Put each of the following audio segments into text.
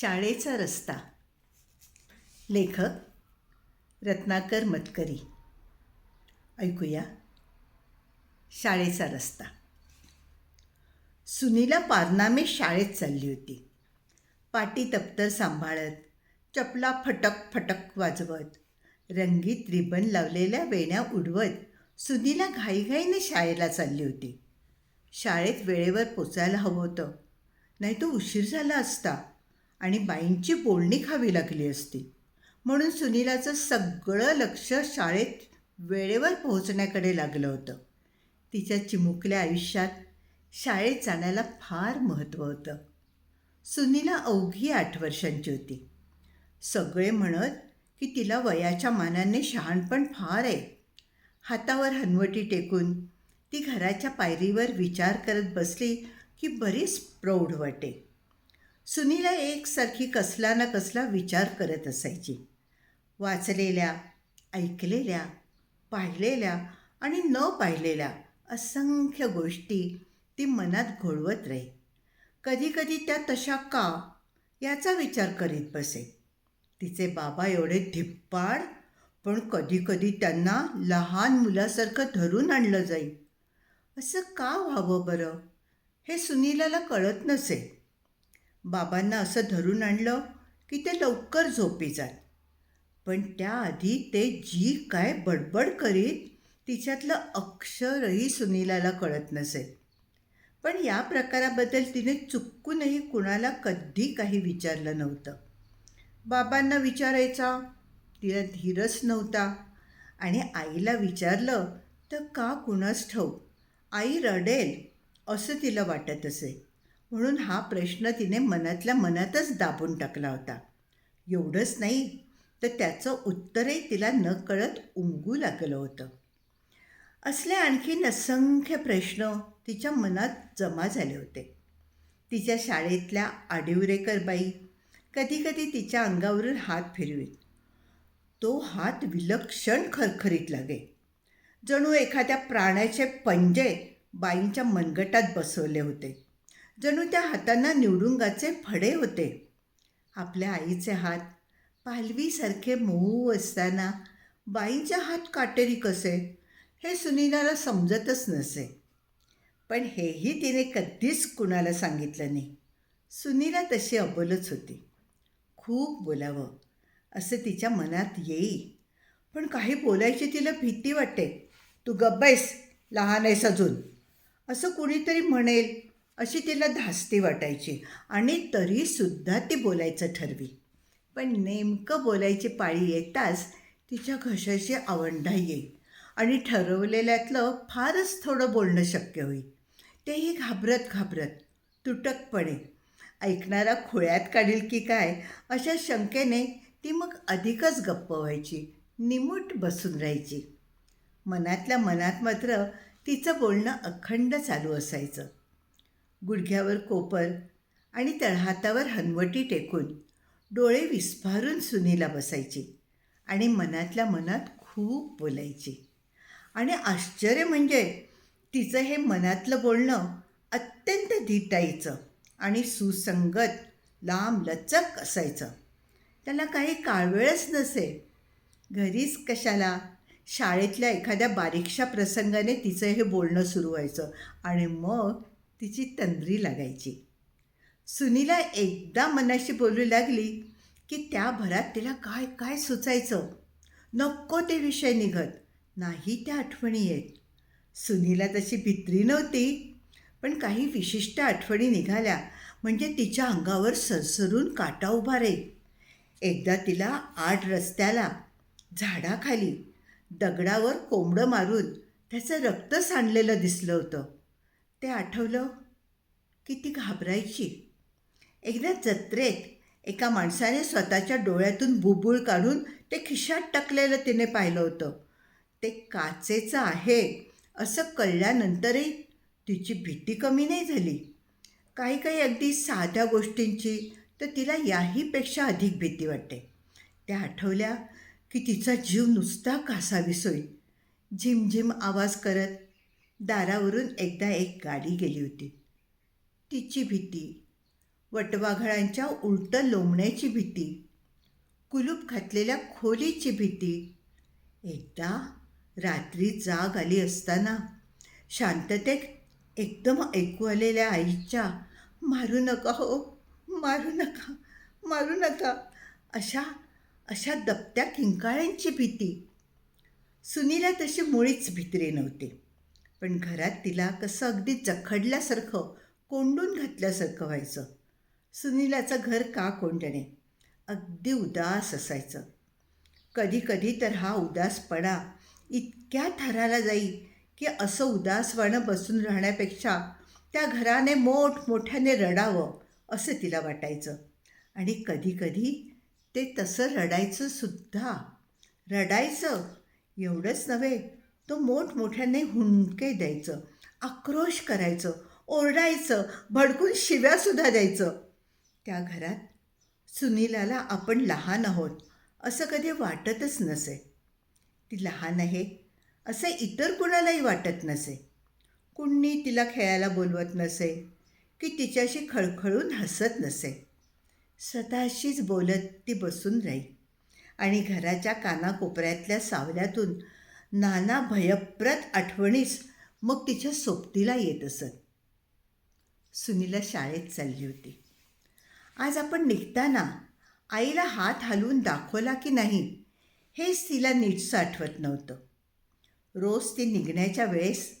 शाळेचा रस्ता. लेखक रत्नाकर मतकरी. ऐकूया. शाळेचा रस्ता. सुनीला पारनामे शाळेत चालली होती. पाटी दप्तर सांभाळत चपला फटक फटक वाजवत रंगीत रिबन लावलेल्या वेण्या उडवत सुनीला घाईघाईने शाळेला चालली होती. शाळेत वेळेवर पोचायला हवं होतं. नाही तो उशीर झाला असता. आणि बाईंची बोलणी खावी लागली असती. म्हणून सुनीलाचं सगळं लक्ष शाळेत वेळेवर पोहोचण्याकडे लागलं होतं. तिच्या चिमुकल्या आयुष्यात शाळेत जाण्याला फार महत्त्व होतं. सुनीला अवघी आठ वर्षांची होती. सगळे म्हणत की तिला वयाच्या मानाने शहाणपण फार आहे. हातावर हनवटी टेकून ती घराच्या पायरीवर विचार करत बसली की बरीच प्रौढ वाटे. सुनीला एकसारखी कसला ना कसला विचार करत असायची. वाचलेल्या ऐकलेल्या पाहिलेल्या आणि न पाहिलेल्या असंख्य गोष्टी ती मनात घोळवत राही. कधीकधी त्या तशा का याचा विचार करीत बसे. तिचे बाबा एवढे धिप्पाड पण कधीकधी त्यांना लहान मुलासारखं धरून आणलं जाईल असं का व्हावं बरं? हे सुनीलाला कळत नसे. बाबांना असं धरून आणलं की ते लवकर झोपी जात. पण त्याआधी ते जी काय बडबड करीत तिच्यातलं अक्षरही सुनीलाला कळत नसे. पण या प्रकाराबद्दल तिने चुकूनही कुणाला कधी काही विचारलं नव्हतं. बाबांना विचारायचा तिला धीरच नव्हता. आणि आईला विचारलं तर का कुणास ठाऊक? आई रडेल असं तिला वाटत असे. म्हणून हा प्रश्न तिने मनातल्या मनातच दाबून टाकला होता. एवढंच नाही तर त्याचं उत्तरही तिला न कळत उमगू लागलं होतं. असले आणखीन असंख्य प्रश्न तिच्या मनात जमा झाले होते. तिच्या शाळेतल्या आडिवरेकर बाई कधीकधी तिच्या अंगावरून हात फिरवीत. तो हात विलक्षण खरखरीत लागे. जणू एखाद्या प्राण्याचे पंजे बाईंच्या मनगटात बसवले होते. जणू त्या हातांना निवडुंगाचे फडे होते. आपल्या आईचे हात पालवीसारखे मऊ असताना बाईंचे हात काटेरी कसे हे सुनीलाला समजतच नसे. पण हेही तिने कधीच कुणाला सांगितलं नाही. सुनीला तशी अबोलच होती. खूप बोलावं असं तिच्या मनात येई. पण काही बोलायची तिला भीती वाटते तू गब्बैस लहान आहेस अजून. असं कुणीतरी म्हणेल. अशी तिला धास्ती वाटायची आणि तरीसुद्धा ती बोलायचं ठरवी. पण नेमकं बोलायची पाळी येताच तिच्या घशाची आवंढा येईल आणि ठरवलेल्यातलं फारच थोडं बोलणं शक्य होईल तेही घाबरत घाबरत तुटकपणे. ऐकणारा खोळ्यात काढील की काय अशा शंकेने ती मग अधिकच गप्प व्हायची निमूट बसून राहायची. मनातल्या मनात मात्र तिचं बोलणं अखंड चालू असायचं. गुडघ्यावर कोपर आणि तळहातावर हनवटी टेकून डोळे विस्फारून सुनीला बसायची आणि मनातल्या मनात खूप बोलायची. आणि आश्चर्य म्हणजे तिचं हे मनातलं बोलणं अत्यंत धिटाईचं आणि सुसंगत लांब लचक असायचं. त्याला काही काळवेळच नसे. घरीच कशाला? शाळेतल्या एखाद्या बारीकशा प्रसंगाने तिचं हे बोलणं सुरू व्हायचं आणि मग तिची तंद्री लागायची. सुनीला एकदा मनाशी बोलू लागली की त्या भरात तिला काय काय सुचायचं? नको ते विषय निघत. नाही त्या आठवणी येत. सुनीला तशी भित्री नव्हती पण काही विशिष्ट आठवणी निघाल्या म्हणजे तिच्या अंगावर सरसरून काटा उभा रे. एकदा तिला आड रस्त्याला झाडाखाली दगडावर कोंबडं मारून त्याचं रक्त सांडलेलं दिसलं होतं. ते आठवलं? की ती घाबरायची. एकदा जत्रेत एका माणसाने स्वतःच्या डोळ्यातून बुबुळ काढून ते खिशात टाकलेलं तिने पाहिलं होतं. ते काचेचं आहे असं कळल्यानंतरही तिची भीती कमी नाही झाली. काही काही अगदी साध्या गोष्टींची तर तिला याहीपेक्षा अधिक भीती वाटते. त्या आठवल्या की तिचा जीव नुसता कासावीस होईल. झिमझिम आवाज करत दारावरून एकदा एक गाडी गेली होती. तिची भीती वटवाघळांच्या उलटं लोंबण्याची भीती कुलूप घातलेल्या खोलीची भीती. एकदा रात्री जाग आली असताना शांततेत एकदम ऐकू आलेल्या आईच्या मारू नका हो मारू नका मारू नका अशा अशा दबत्या किंकाळ्यांची भीती. सुनीला तशी मुळीच भित्री नव्हती. पण घरात तिला कसं अगदी जखडल्यासारखं कोंडून घातल्यासारखं व्हायचं. सुनीलाचं घर का कोंडणे अगदी उदास असायचं. कधी कधी तर हा उदासपणा इतक्या थराला जाई की असं उदासवाणं बसून राहण्यापेक्षा त्या घराने मोठमोठ्याने रडावं असं तिला वाटायचं. आणि कधीकधी ते तसं रडायचं सुद्धा. रडायचं एवढंच नव्हे तो मोठमोठ्याने हुंडके द्यायचं आक्रोश करायचं ओरडायचं भडकून शिव्यासुद्धा द्यायचं. त्या घरात सुनीलाला आपण लहान आहोत असं कधी वाटतच नसे. ती लहान आहे असं इतर कुणालाही वाटत नसे. कुणी तिला खेळायला बोलवत नसे की तिच्याशी खळखळून हसत नसे. स्वतःशीच बोलत ती बसून राही आणि घराच्या कानाकोपऱ्यातल्या सावल्यातून नाना भयप्रत आठवणीच मग तिच्या सोबतीला येत असत. सुनीला शाळेत चालली होती. आज आपण निघताना आईला हात हलवून दाखवला की नाही हेच तिला नीटसं आठवत नव्हतं. रोज ती निघण्याच्या वेळेस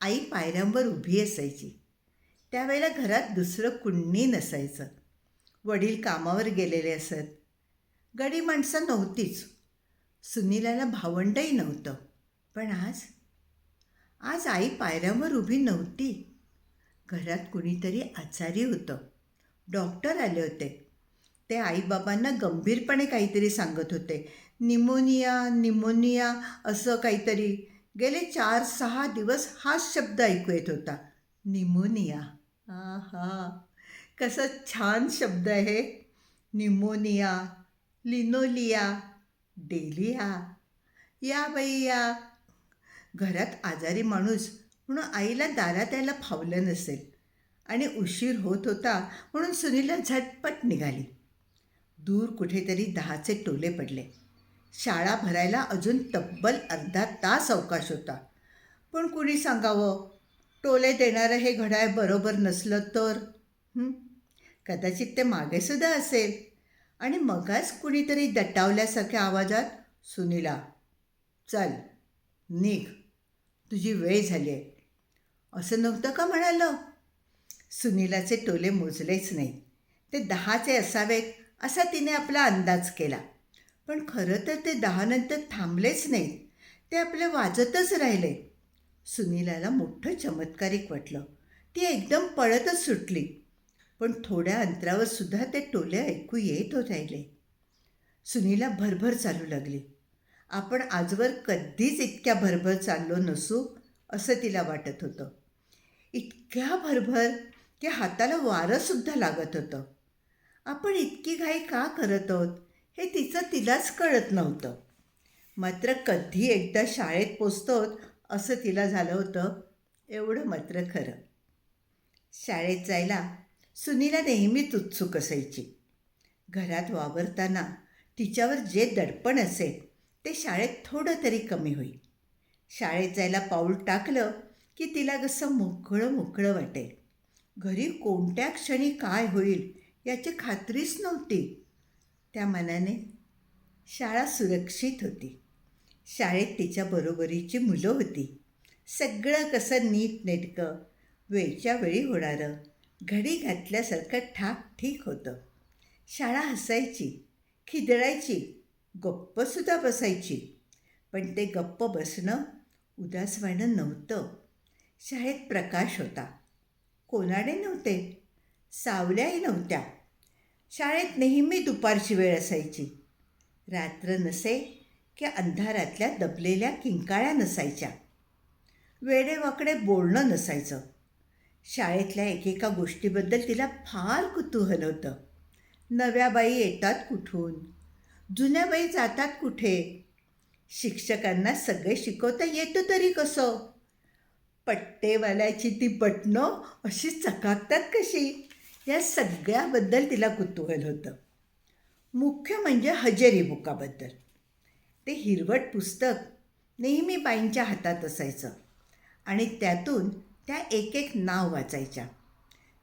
आई पायऱ्यांवर उभी असायची. त्यावेळेला घरात दुसरं कुणी नसायचं. वडील कामावर गेलेले असत. गडी माणसं नव्हतीच. सुनीलाला भावंडही नव्हतं. पण आज? आज आई पायऱ्यांवर उभी नव्हती. घरात कुणीतरी आजारी होतं. डॉक्टर आले होते. ते आईबाबांना गंभीरपणे काहीतरी सांगत होते. निमोनिया निमोनिया असं काहीतरी. गेले चार सहा दिवस हाच शब्द ऐकू येत होता. निमोनिया. हा हा कसा छान शब्द आहे. निमोनिया लिनोलिया डेलिया. या बाई या. घरात आजारी माणूस म्हणून आईला दारात यायला फावलं नसेल. आणि उशीर होत होता म्हणून सुनीला झटपट निघाली. दूर कुठेतरी दहाचे टोले पडले. शाळा भरायला अजून तब्बल अर्धा तास अवकाश होता. पण कुणी सांगावं? टोले देणारं हे घड्याळ बरोबर नसलं तर? कदाचित ते मागेसुद्धा असेल. आणि मगाच कुणीतरी दटावल्यासारख्या आवाजात सुनीला चल निघ. तुझी वेळ झाली आहे. असं नव्हतं का म्हणालं? सुनीलाचे टोले मोजलेच नाही. ते दहाचे असावेत असा तिने आपला अंदाज केला. पण खरं तर ते दहानंतर थांबलेच नाहीत. ते आपले वाजतच राहिले. सुनीलाला मोठं चमत्कारिक वाटलं. ती एकदम पळतच सुटली. पण थोड्या अंतरावर सुद्धा ते टोले ऐकू येत होत राहिले. सुनीला भरभर चालू लागली. आपण आजवर कधीच इतक्या भरभर चाललो नसू असं तिला वाटत होतं. इतक्या भरभर की हाताला वारंसुद्धा लागत होतं. आपण इतकी घाई का करत आहोत हे तिचं तिलाच कळत नव्हतं. मात्र कधी एकदा शाळेत पोचतोत असं तिला झालं होतं एवढं मात्र खरं. शाळेत जायला सुनीला नेहमीच उत्सुक असायची. घरात वावरताना तिच्यावर जे दडपण असेल ते शाळेत थोडं तरी कमी होईल. शाळेत जायला पाऊल टाकलं की तिला कसं मोकळं मोकळं वाटेल. घरी कोणत्या क्षणी काय होईल याची खात्रीच नव्हती. त्या मनाने शाळा सुरक्षित होती. शाळेत तिच्या बरोबरीची मुलं होती. सगळं कसं नीट नेटकं वेळच्या वेळी होणारं घडी घातल्यासारखं ठाक ठीक होतं. शाळा हसायची खिदळायची गप्पसुद्धा बसायची. पण ते गप्प बसणं उदासवाणं नव्हतं. शाळेत प्रकाश होता. कोणाडे नव्हते? सावल्याही नव्हत्या. शाळेत नेहमी दुपारची वेळ असायची. रात्र नसे की अंधारातल्या दबलेल्या किंकाळ्या नसायच्या. वेडेवाकडे बोलणं नसायचं. शाळेतल्या एकेका गोष्टीबद्दल तिला फार कुतूहल होतं. नव्या बाई येतात कुठून? जुन्या बाई जातात कुठे? शिक्षकांना सगळे शिकवता येतं तरी कसं? पट्टेवाल्याची ती बटणं अशी चकाकतात कशी? या सगळ्याबद्दल तिला कुतूहल होतं. मुख्य म्हणजे हजेरी बुकाबद्दल. ते हिरवट पुस्तक नेहमी बाईंच्या हातात असायचं आणि त्यातून त्या एक एक नाव वाचायच्या.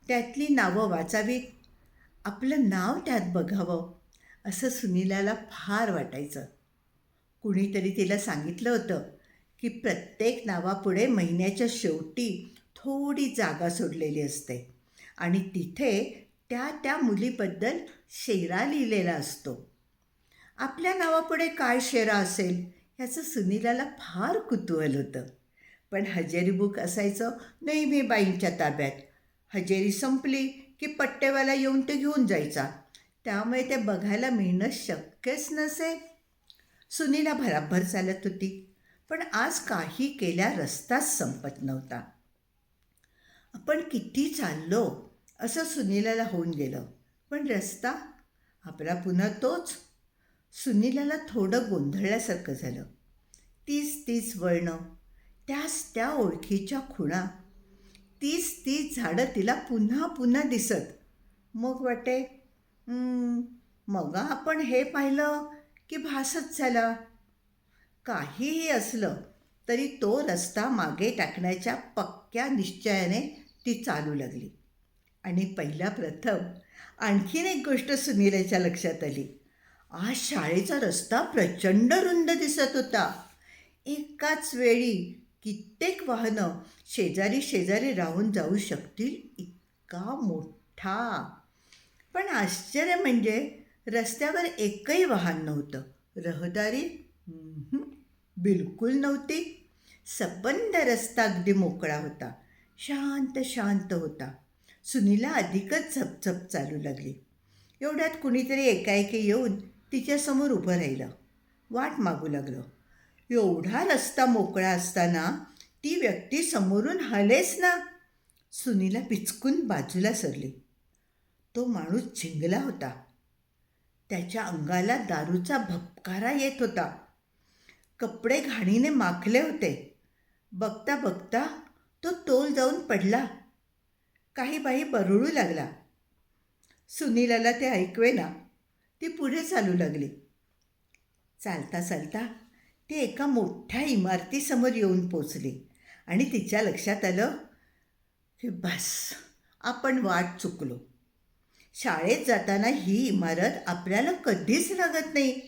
त्यातली नावं वाचावीत. आपलं नाव त्यात बघावं. असं सुनीलाला फार वाटायचं. कुणीतरी तिला सांगितलं होतं की प्रत्येक नावापुढे महिन्याच्या शेवटी थोडी जागा सोडलेली असते आणि तिथे त्या त्या मुलीबद्दल शेरा लिहिलेला असतो. आपल्या नावापुढे काय शेरा असेल ह्याचं सुनीलाला फार कुतूहल होतं. पण हजेरी बुक असायचं नेहमी बाईंच्या ताब्यात. हजेरी संपली की पट्टेवाला येऊन ते घेऊन जायचा. त्यामुळे ते बघायला मिळणं शक्यच नसे. सुनीला भराभर चालत होती पण आज काही केल्या रस्ताच संपत नव्हता. आपण किती चाललो? असं सुनीलाला होऊन गेलं. पण रस्ता आपला पुन्हा तोच. सुनीलाला थोडं गोंधळल्यासारखं झालं. तीच तीच वळणं त्याच त्या ओळखीच्या खुणा तीच तीच झाडं तिला पुन्हा पुन्हा दिसत. मग वाटे मग आपण हे पाहिलं की भासच झाला. काहीही असलं तरी तो रस्ता मागे टाकण्याच्या पक्क्या निश्चयाने ती चालू लागली. आणि पहिल्या प्रथम आणखीन एक गोष्ट सुनीलेच्या लक्षात आली. आज शाळेचा रस्ता प्रचंड रुंद दिसत होता. एकाच वेळी कित्येक वाहनं शेजारी शेजारी राहून जाऊ शकतील इतका मोठा. पण आश्चर्य म्हणजे रस्त्यावर एकही वाहन नव्हतं. रहदारी? बिलकुल नव्हती. सबंद रस्ता अगदी मोकळा होता. शांत शांत होता. सुनीला अधिकच झपझप चालू लागली. एवढ्यात कुणीतरी एकाएकी येऊन तिच्यासमोर उभं राहिलं. वाट मागू लागलं. एवढा रस्ता मोकळा असताना ती व्यक्ती समोरून हलेच ना. सुनीला पिचकून बाजूला सरली. तो माणूस झिंगला होता. त्याच्या अंगाला दारूचा भपकारा येत होता. कपडे घाणीने माखले होते. बघता बघता तो तोल जाऊन पडला. काही बाई बरळू लागला. सुनीलाला ते ऐकवेना. ती पुढे चालू लागली. चालता चालता ती एका मोठ्या इमारतीसमोर येऊन पोचली आणि तिच्या लक्षात आलं की बस आपण वाट चुकलो. शाळेत जाताना ही इमारत आपल्याला कधीच लागत नाही.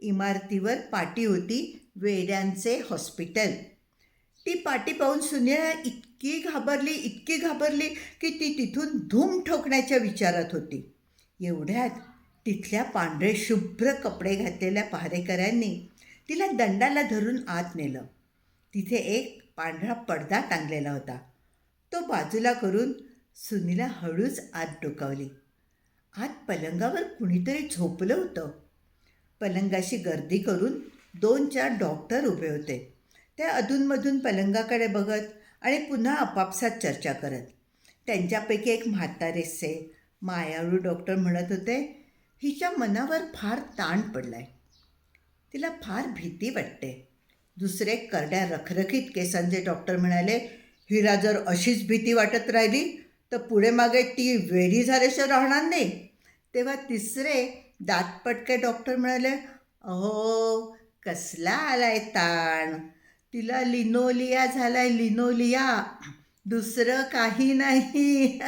इमारतीवर पाटी होती वेड्यांचे हॉस्पिटल. ती पाटी पाहून सुनीला इतकी घाबरली इतकी घाबरली की ती तिथून धूम ठोकण्याच्या विचारात होती. एवढ्यात तिथल्या पांढरे शुभ्र कपडे घातलेल्या पहारेकऱ्यांनी तिला दंडाला धरून आत नेलं. तिथे एक पांढरा पडदा टांगलेला होता. तो बाजूला करून सुनीला हळूच आत डोकावली. आत पलंगावर कुणीतरी झोपलं होतं. पलंगाशी गर्दी करून दोन चार डॉक्टर उभे होते. ते अधूनमधून पलंगाकडे बघत आणि पुन्हा आपापसात चर्चा करत. त्यांच्यापैकी एक म्हातारेसे मायाळू डॉक्टर म्हणत होते हिच्या मनावर फार ताण पडलाय. तिला फार भीती वाटते. दुसरे करड्या रखरखीत केसांचे डॉक्टर म्हणाले हिला जर अशीच भीती वाटत राहिली तर पुढे मागे ती वेडी झाल्याशिवाय राहणार नाही तेव्हा तिसरे दातपटके डॉक्टर म्हणाले अहो कसला आलाय ताण? तिला लिनोलिया झालाय लिनोलिया. दुसरं काही नाही.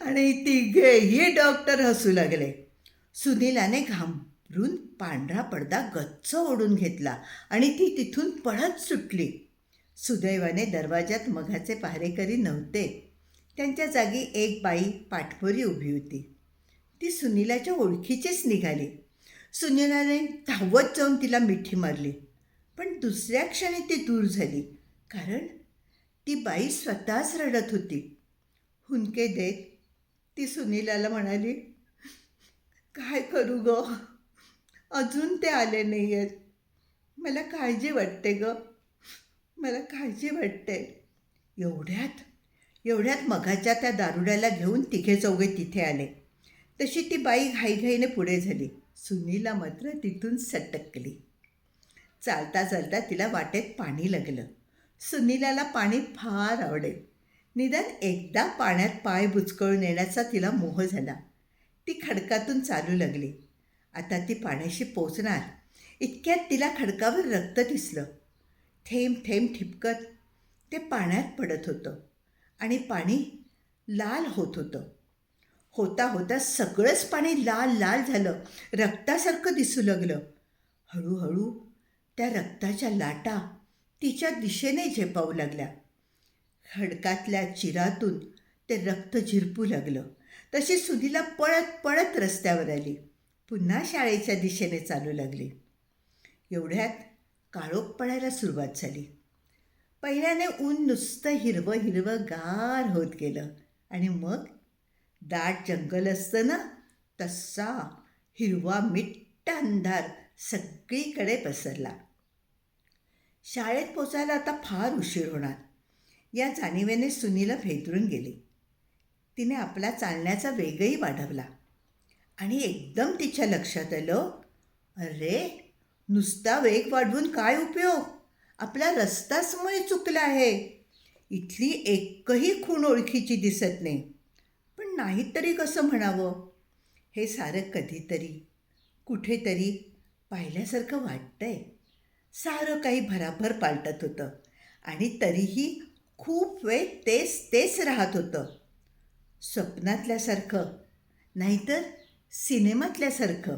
आणि तिघेही डॉक्टर हसू लागले. सुनीलाने घाबरून पांढरा पडदा गच्च ओढून घेतला आणि ती तिथून पळत सुटली. सुदैवाने दरवाजात मघाचे पहारेकरी नव्हते. त्यांच्या जागी एक बाई पाठपोरी उभी होती. ती सुनीलाच्या ओळखीचीच निघाली. सुनीलाने धावत जाऊन तिला मिठी मारली. पण दुसऱ्या क्षणी ती दूर झाली कारण ती बाई स्वतःच रडत होती. हुंके देत ती सुनीलाला म्हणाली काय करू ग? अजून ते आले नाही आहेत मला काळजी वाटते ग. मला काळजी वाटते. एवढ्यात एवढ्यात मघाच्या त्या दारुड्याला घेऊन तिघे चौघे तिथे आले. तशी ती बाई घाईघाईने पुढे झाली. सुनीला मात्र तिथून सटकली. चालता चालता तिला वाटेत पाणी लागलं. सुनीलाला पाणी फार आवडे. निदान एकदा पाण्यात पाय बुचकळून येण्याचा तिला मोह झाला. ती खडकातून चालू लागली. आता ती पाण्याशी पोचणार. इतक्यात तिला खडकावर रक्त दिसलं. थेंब थेंब ठिपकत ते पाण्यात पडत होतं आणि पाणी लाल होत होतं. होता होता सगळंच पाणी लाल लाल झालं. रक्तासारखं दिसू लागलं. हळूहळू त्या रक्ताच्या लाटा तिच्या दिशेने झेपावू लागल्या. खडकातल्या चिरातून ते रक्त झिरपू लागलं. तशी सुधीला पळत पळत रस्त्यावर आली. पुन्हा शाळेच्या दिशेने चालू लागली. एवढ्यात काळोख पडायला सुरुवात झाली. पहिल्याने ऊन नुसतं हिरवं हिरवं गार होत गेलं आणि मग दाट जंगल असतं ना तसा हिरवा मिट्ट अंधार सगळीकडे पसरला. शाळेत पोचायला आता फार उशीर होणार. या जाणीवेने सुनीला भेदरून गेली. तिने आपला चालण्याचा वेगही वाढवला. आणि एकदम तिच्या लक्षात आलं अरे नुसता वेग वाढवून काय उपयोग? आपला रस्ताच मुळे चुकला आहे. इथली एकही खूण ओळखीची दिसत नाही. पण नाही तरी कसं म्हणावं? हे सारं कधीतरी कुठेतरी पाहिल्यासारखं वाटतंय. सारं काही भराभर पालटत होतं आणि तरीही खूप वेळ तेच तेच राहत होतं. स्वप्नातल्यासारखं नाहीतर सिनेमातल्यासारखं.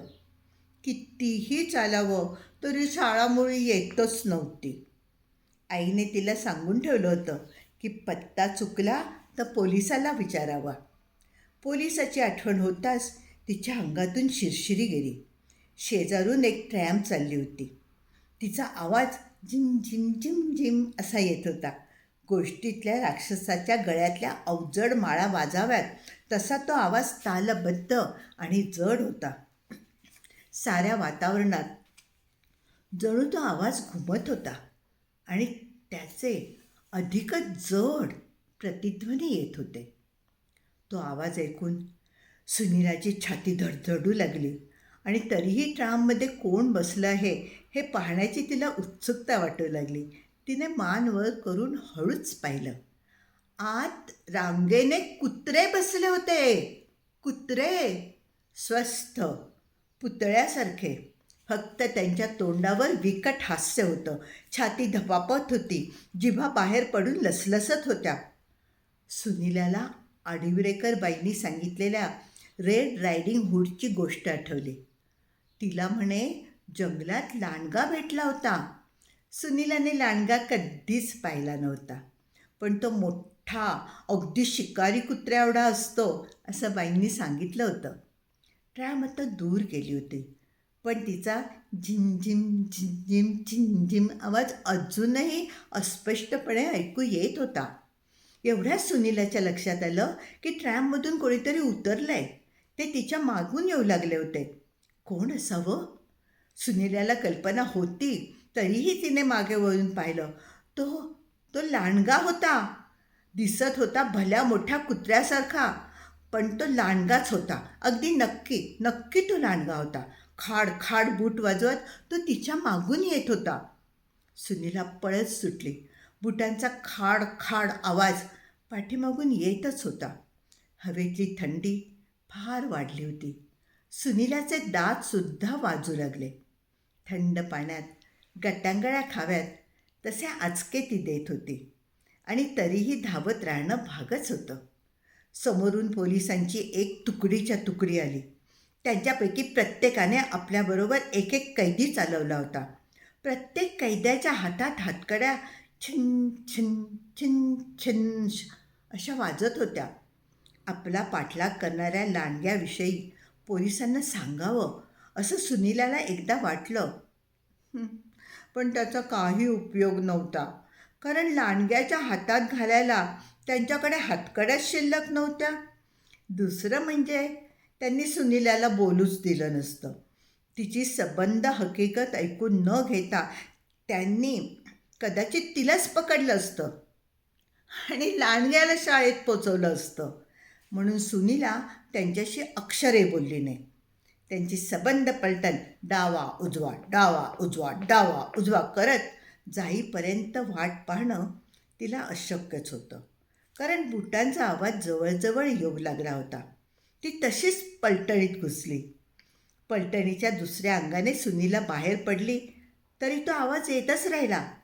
कितीही चालावं तरी शाळामुळे येतच नव्हती. आईने तिला सांगून ठेवलं होतं की पत्ता चुकला तर पोलिसाला विचारावा. पोलिसाची आठवण होताच तिच्या अंगातून शिरशिरी गेली. शेजारून एक ट्रॅम चालली होती. तिचा आवाज झिम झिम झिम झिम असा येत होता. गोष्टीतल्या राक्षसाच्या गळ्यातल्या अवजड माळा वाजाव्यात तसा तो आवाज तालबद्ध आणि जड होता. साऱ्या वातावरणात. जणू तो आवाज घुमत होता आणि त्याचे अधिकच जड प्रतिध्वनी येत होते. तो आवाज ऐकून सुनीलाची छाती धडधडू लागली आणि तरीही ट्राममध्ये कोण बसलं आहे हे पाहण्याची तिला उत्सुकता वाटू लागली. तिने मान वर करून हळूच पाहिलं. आत रांगेने कुत्रे बसले होते. कुत्रे! स्वस्थ! पुतळ्यासारखे. फक्त त्यांच्या तोंडावर विकट हास्य होतं. छाती धपापत होती. जिभा बाहेर पडून लसलसत होत्या. सुनीलाला आडिवरेकर बाईंनी सांगितलेल्या रेड रायडिंग हुडची गोष्ट आठवली. तिला म्हणे जंगलात लांडगा भेटला होता. सुनीलाने लांडगा कधीच पाहिला नव्हता. पण तो मोठा अगदी शिकारी कुत्र्या एवढा असतो असं बाईंनी सांगितलं होतं. ट्रॅम आता दूर गेली होती. पण तिचा झिमझिम झिमझिम झिमझिम आवाज अजूनही अस्पष्टपणे ऐकू येत होता. एवढ्याच सुनीलाच्या लक्षात आलं की ट्रॅममधून कोणीतरी उतरलं आहे ते तिच्या मागून येऊ लागले होते. कोण असावं? सुनीलाला कल्पना होती तरीही तिने मागे वळून पाहिलं. तो तो लांडगा होता. दिसत होता भल्या मोठ्या कुत्र्यासारखा. पण तो लांडगाच होता. अगदी नक्की नक्की तो लांडगा होता. खाड खाड बूट वाजवत तो तिच्या मागून येत होता. सुनीला पळत सुटली. बुटांचा खाड खाड आवाज पाठीमागून येतच होता. हवेतली थंडी फार वाढली होती. सुनीलाचे दातसुद्धा वाजू लागले. थंड पाण्यात गटांगळ्या खाव्यात तसे आचके ती देत होती. आणि तरीही धावत राहणं भागच होतं. समोरून पोलिसांची एक तुकडीच्या तुकडी आली. त्यांच्यापैकी प्रत्येकाने आपल्याबरोबर एक एक कैदी चालवला होता. प्रत्येक कैद्याच्या हातात हातकड्या छिन छिन छिन छिन अशा वाजत होत्या. आपला पाठलाग करणाऱ्या लांडग्याविषयी पोलिसांना सांगावं असं सुनीलाला एकदा वाटलं. पण त्याचा काही उपयोग नव्हता. कारण लांडग्याच्या हातात घालायला त्यांच्याकडे हातकड्याच शिल्लक नव्हत्या. दुसरं म्हणजे त्यांनी सुनीलाला बोलूच दिलं नसतं. तिची सबंध हकीकत ऐकून न घेता त्यांनी कदाचित तिलाच पकडलं असतं आणि लांडग्याला शाळेत पोचवलं असतं. म्हणून सुनीला त्यांच्याशी अक्षरे बोलली नाही. त्यांची सबंध पलटण डावा उजवा डावा उजवा डावा उजवा करत जाईपर्यंत वाट पाहणं तिला अशक्यच होतं. कारण बुटांचा आवाज जवळजवळ येऊ लागला होता. ती तशीच पलटणीत घुसली. पलटणीच्या दुसऱ्या अंगाने सुनीला बाहेर पडली तरी तो आवाज येतच राहिला.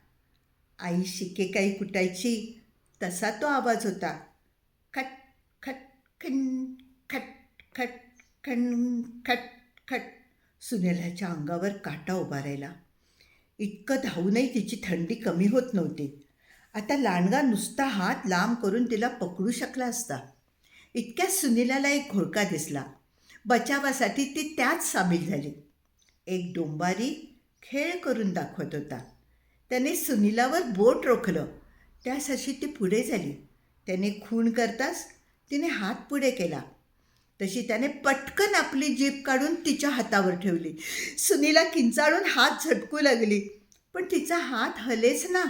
आई शिके काही कुटायची. तसा तो आवाज होता. खट खट खण खट खट खण खट खट. सुनेलाच्या अंगावर काटा उभा राहिला. इतकं धावूनही तिची थंडी कमी होत नव्हती. आता लांडगा नुसता हात लांब करून तिला पकडू शकला असता. इतक्या सुनीलाला एक घोळका दिसला. बचावासाठी ती त्यात सामील झाली. एक डोंबारी खेळ करून दाखवत होता. त्याने सुनीलावर बोट रोखलं. त्यासाठी ती पुढे झाली. त्याने खून करताच तिने हात पुढे केला. तशी त्याने पटकन आपली जीप काढून तिच्या हातावर ठेवली. सुनीला किंचाळून हात झटकू लागली. पण तिचा हात हलेच ना.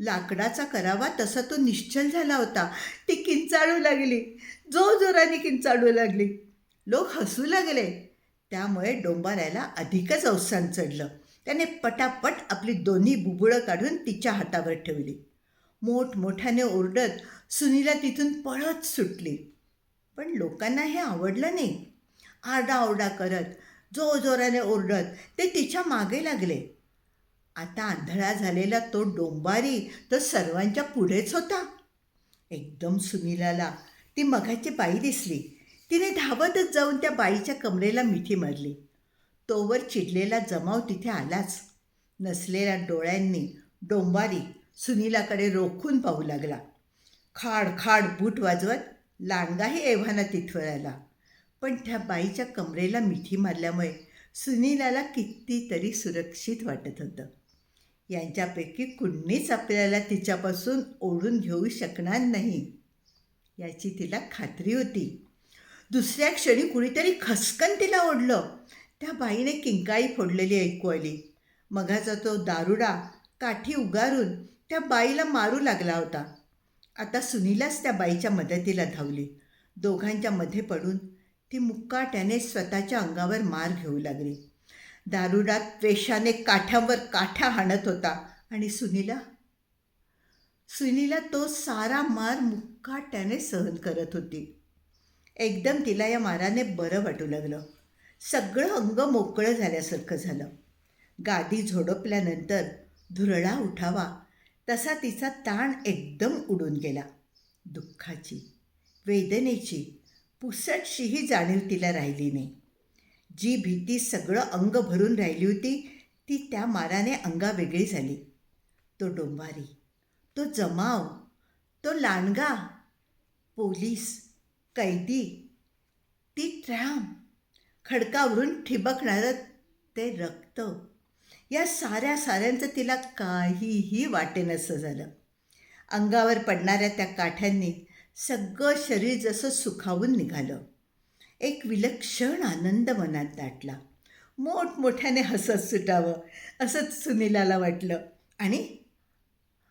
लाकडाचा करावा तसा तो निश्चल झाला होता. ती किंचाळू लागली. जोरजोराने किंचाळू लागली. लोक हसू लागले. त्यामुळे डोंबाऱ्याला अधिकच अवसान चढलं. त्याने पटापट आपली दोन्ही बुबुळं काढून तिच्या हातावर ठेवली. मोठमोठ्याने ओरडत सुनीला तिथून पळत सुटली. पण लोकांना हे आवडलं नाही. आरडाओरडा करत जोरजोराने ओरडत ते तिच्यामागे लागले. आता आंधळा झालेला तो डोंबारी तर सर्वांच्या पुढेच होता. एकदम सुनीलाला ती मघाची बाई दिसली. तिने धावतच जाऊन त्या बाईच्या कमरेला मिठी मारली. तोवर चिडलेला जमाव तिथे आलाच. नसलेल्या डोळ्यांनी डोंबारी सुनीलाकडे रोखून पाहू लागला. खाड खाड बूट वाजवत लांडगाही एव्हाना तिथवर पण त्या बाईच्या कमरेला मिठी मारल्यामुळे सुनीलाला कितीतरी सुरक्षित वाटत होतं. यांच्यापैकी कुणीच आपल्याला तिच्यापासून ओढून घेऊ शकणार नाही याची तिला खात्री होती. दुसऱ्या क्षणी कुणीतरी खसकन तिला ओढलं. त्या बाईने किंकाळी फोडलेली ऐकू आली मघाचा तो दारुडा काठी उगारून त्या बाईला मारू लागला होता. आता सुनीलाच त्या बाईच्या मदतीला धावली. दोघांच्या मध्ये पडून ती मुक्काट्याने स्वतःच्या अंगावर मार घेऊ लागली. दारुडात त्वेषाने काठ्यावर काठ्या हाणत होता आणि सुनीला सुनीला तो सारा मार मुक्काट्याने सहन करत होती. एकदम तिला या माराने बरं वाटू लागलं. सगळं अंग मोकळं झाल्यासारखं झालं. गादी झोडपल्यानंतर धुरळा उठावा तसा तिचा ताण एकदम उडून गेला. दुःखाची वेदनेची पुसटशीही जाणीव तिला राहिली नाही. जी भीती सगळं अंग भरून राहिली होती ती त्या माराने अंगावेगळी झाली. तो डोंबारी तो जमाव तो लांडगा पोलीस कैदी ती ट्रॅम खडकावरून ठिबकणारं ते रक्त या साऱ्या साऱ्यांचं तिला काहीही वाटेनसं झालं. अंगावर पडणाऱ्या त्या काठ्यांनी सगळं शरीर जसं सुखावून निघालं. एक विलक्षण आनंद मनात दाटला. मोठमोठ्याने हसत सुटावं असंच सुनीलाला वाटलं. आणि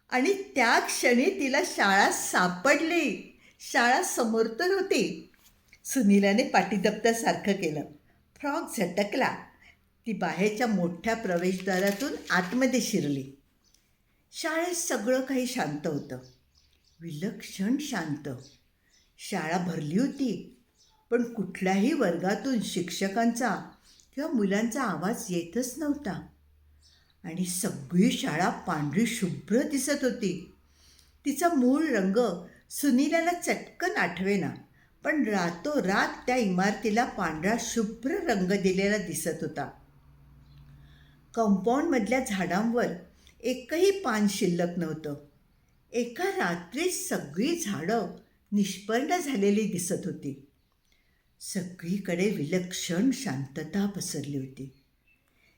आणि त्या क्षणी तिला शाळा सापडली. शाळा समोर तर होती. सुनीलाने पाठीदप्त्यासारखं केलं. फ्रॉक झटकला. ती बाहेरच्या मोठ्या प्रवेशद्वारातून आतमध्ये शिरली. शाळेत सगळं काही शांत होतं. विलक्षण शांत. शाळा भरली होती पण कुठल्याही वर्गातून शिक्षकांचा किंवा मुलांचा आवाज येतच नव्हता. आणि सगळी शाळा पांढरी शुभ्र दिसत होती. तिचा मूळ रंग सुनीलाला चटकन आठवेना पण रातोरात त्या इमारतीला पांढरा शुभ्र रंग दिलेला दिसत होता. कंपाऊंडमधल्या झाडांवर एकही पान शिल्लक नव्हतं. एका रात्रीत सगळी झाडं निष्पन्न झालेली दिसत होती. सगळीकडे विलक्षण शांतता पसरली होती.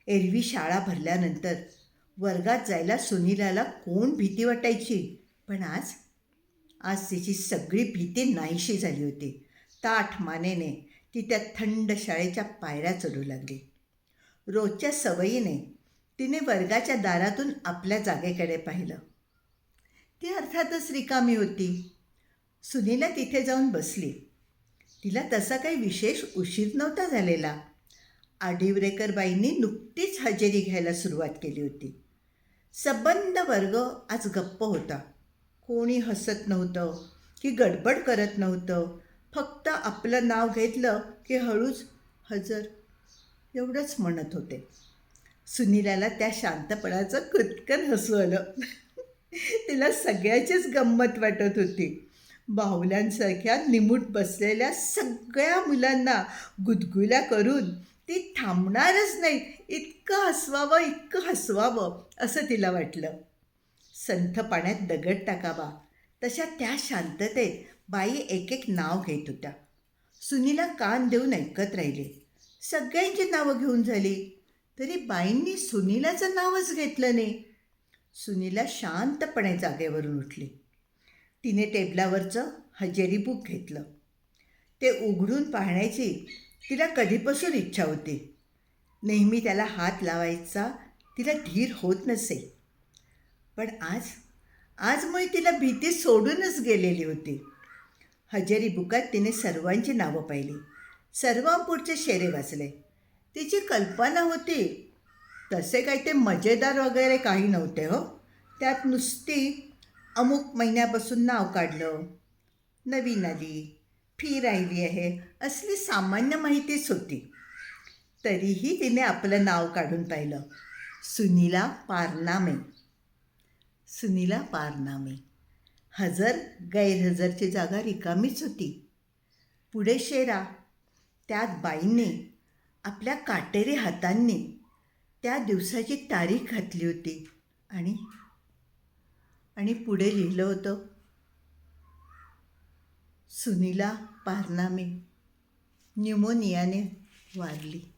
एरवी शाळा भरल्यानंतर वर्गात जायला सुनीलाला कोण भीती वाटायची? पण आज आज तिची सगळी भीती नाहीशी झाली होती. ताठ मानेने ती त्या थंड शाळेच्या पायऱ्या चढू लागली. रोजच्या सवयीने तिने वर्गाच्या दारातून आपल्या जागेकडे पाहिलं. ती अर्थातच रिकामी होती. सुनीला तिथे जाऊन बसली. तिला तसा काही विशेष उशीर नव्हता झालेला. आडिवरेकरबाईंनी नुकतीच हजेरी घ्यायला सुरुवात केली होती. सबंध वर्ग आज गप्प होता. कोणी हसत नव्हतं की गडबड करत नव्हतं. फक्त आपलं नाव घेतलं की हळूच हजर एवढंच म्हणत होते. सुनीलाला त्या शांतपणाचं कृतकन हसू आलं. तिला सगळ्याचीच गंमत वाटत होती. बाहुल्यांसारख्या निमूट बसलेल्या सगळ्या मुलांना गुदगुल्या करून ती थांबणारच नाही इतकं हसवावं इतकं हसवावं असं तिला वाटलं. संथ पाण्यात दगड टाकावा. तशा त्या शांततेत बाई एक एक नाव घेत होत्या. सुनीला कान देऊन ऐकत राहिली. सगळ्यांची नावं घेऊन झाली. तरी बाईंनी सुनीलाचं नावच घेतलं नाही. सुनीला शांतपणे जागेवरून उठली. तिने टेबलावरचं हजेरी बुक घेतलं. ते उघडून पाहण्याची तिला कधीपासून इच्छा होती. नेहमी त्याला हात लावायचा तिला धीर होत नसे. पण आज आजमुळे तिला भीती सोडूनच गेलेली होती. हजेरी बुकात तिने सर्वांची नावं पाहिली. सर्वांपुढचे शेरे वाचले. तिची कल्पना होती तसे काही ते मजेदार वगैरे काही नव्हते हो. त्यात नुसती अमुक महिन्यापासून नाव काढलं. नवीन आली फी राहिली आहे असली सामान्य माहितीच होती. तरीही तिने आपलं नाव काढून पाहिलं. सुनीला पारनामे. सुनीला पारनामे. हजर गैरहजरची जागा रिकामीच होती. पुढे शेरा त्यात बाईंनी आपल्या काटेरी हातांनी त्या दिवसाची तारीख घातली होती. आणि आणि पुढे लिहिलं होतं सुनीला पारनामे न्यूमोनियाने वारली.